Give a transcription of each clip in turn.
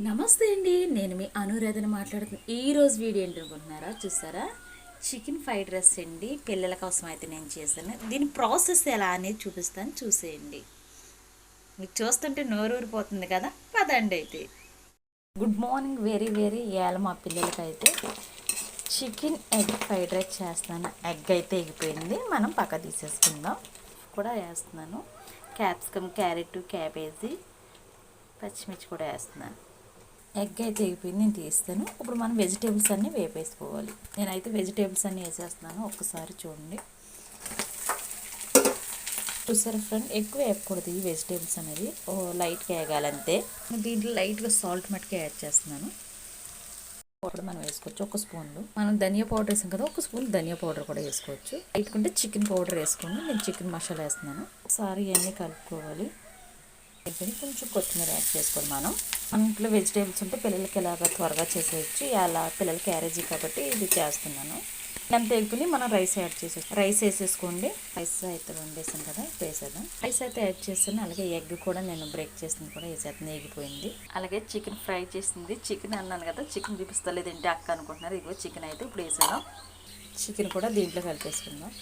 నమస్తే అండి. నేను మీ అనురాధన మాట్లాడుతున్నాను ఈ రోజు వీడియో ఏంటి అనుకుంటున్నారా చూసారా? చికెన్ ఫ్రైడ్ రైస్ అండి. పిల్లల కోసం అయితే నేను చేశాను. దీని ప్రాసెస్ ఎలా అనేది చూపిస్తాను. చూసేయండి. మీకు చూస్తుంటే నోరూరిపోతుంది కదా? పదండి అయితే. Good morning. వెరీ వెరీ ఇవాళ మా పిల్లలకైతే చికెన్ ఎగ్ ఫ్రైడ్ రైస్ చేస్తున్నాను. ఎగ్ అయితే ఎగిపోయింది. మనం పక్క తీసేసుకుందాం. కూడా వేస్తున్నాను. క్యాప్సికమ్ క్యారెట్ క్యాబేజీ పచ్చిమిర్చి కూడా వేస్తున్నాను. ఎగ్ అయితే ఎగిపోయింది నేను తీస్తాను. ఇప్పుడు మనం వెజిటేబుల్స్ అన్నీ వేపేసుకోవాలి. నేనైతే వెజిటేబుల్స్ అన్నీ వేసేస్తున్నాను. ఒక్కసారి చూడండి. చూసారు ఫ్రెండ్ ఎక్కువ వేయకూడదు ఈ వెజిటేబుల్స్ అనేది ఓ లైట్గా వేగాలంతే దీంట్లో లైట్గా సాల్ట్ మట్టుగా యాడ్ చేస్తున్నాను. పౌడర్ మనం వేసుకోవచ్చు. ఒక స్పూన్లు. మనం ధనియా పౌడర్ వేసాం కదా ఒక స్పూన్ ధనియా పౌడర్ కూడా వేసుకోవచ్చు. లైట్కుంటే చికెన్ పౌడర్ వేసుకోండి. నేను చికెన్ మసాలా వేస్తున్నాను. ఒకసారి ఇవన్నీ కలుపుకోవాలి. అయిపోయి కొంచెం కొత్తిమీర యాడ్ చేసుకోండి మనం మన ఇంట్లో వెజిటేబుల్స్ ఉంటే పిల్లలకి ఎలాగ త్వరగా చేసేయచ్చు. అలా పిల్లల క్యారేజీ కాబట్టి ఇది చేస్తున్నాను. ఎంత ఎగ్గుని మనం రైస్ యాడ్ చేసేసి రైస్ వేసేసుకోండి. రైస్ అయితే వండేసాం కదా ఇప్పుడు వేసేద్దాం. రైస్ అయితే యాడ్ చేస్తాను అలాగే ఎగ్ కూడా నేను బ్రేక్ చేసింది కూడా వేసేస్తాను వేగిపోయింది అలాగే చికెన్ ఫ్రై చేసింది. చికెన్ అన్నాను కదా చికెన్ చూపిస్తలేదు ఏంటి అక్క అనుకుంటున్నారు. ఇదిగో చికెన్ అయితే ఇప్పుడు వేసేద్దాం. చికెన్ కూడా దీంట్లో కలిపేసుకుందాం.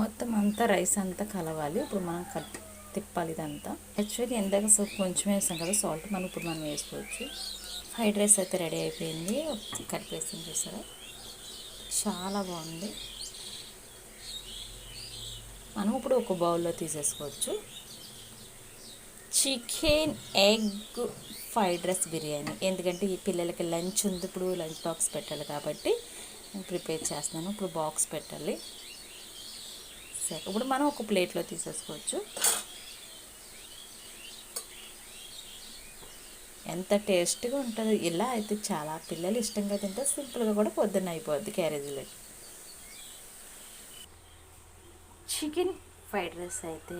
మొత్తం అంతా రైస్ అంతా కలవాలి. ఇప్పుడు మనం కలిపి తిప్పాలి ఇదంతా యాక్చువల్లీ ఎందాక సో కొంచెం వేసాం కదా సాల్ట్ మనం ఇప్పుడు మనం వేసుకోవచ్చు. ఫ్రైడ్ రైస్ అయితే రెడీ అయిపోయింది. కలిపేసి చూసారా చాలా బాగుంది. మనం ఇప్పుడు ఒక బౌల్లో తీసేసుకోవచ్చు. Chicken egg fried rice biryani. ఎందుకంటే ఈ పిల్లలకి లంచ్ ఉంది ఇప్పుడు లంచ్ బాక్స్ పెట్టాలి కాబట్టి నేను ప్రిపేర్ చేస్తున్నాను. ఇప్పుడు బాక్స్ పెట్టాలి. సరే ఇప్పుడు మనం ఒక ప్లేట్లో తీసేసుకోవచ్చు. ఎంత టేస్ట్గా ఉంటుందో ఇలా అయితే చాలా పిల్లలు ఇష్టంగా తింటే సింపుల్గా కూడా పొద్దున్న అయిపోద్ది క్యారేజీలో చికెన్ ఫ్రైడ్ రైస్ అయితే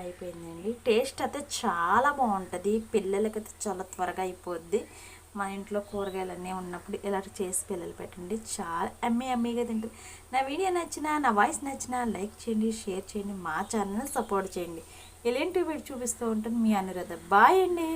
అయిపోయిందండి. టేస్ట్ అయితే చాలా బాగుంటుంది. పిల్లలకైతే చాలా త్వరగా అయిపోద్ది. మా ఇంట్లో కూరగాయలు అన్నీ ఉన్నప్పుడు ఇలా చేసి పిల్లలు పెట్టండి. చాలా అమ్మీ అమ్మీగా తింటుంది. నా వీడియో నచ్చినా నా వాయిస్ నచ్చినా లైక్ చేయండి షేర్ చేయండి మా ఛానల్ని సపోర్ట్ చేయండి. ఇలాంటి వీడియో చూపిస్తూ ఉంటుంది మీ అనురాధ. బాయ్ అండి.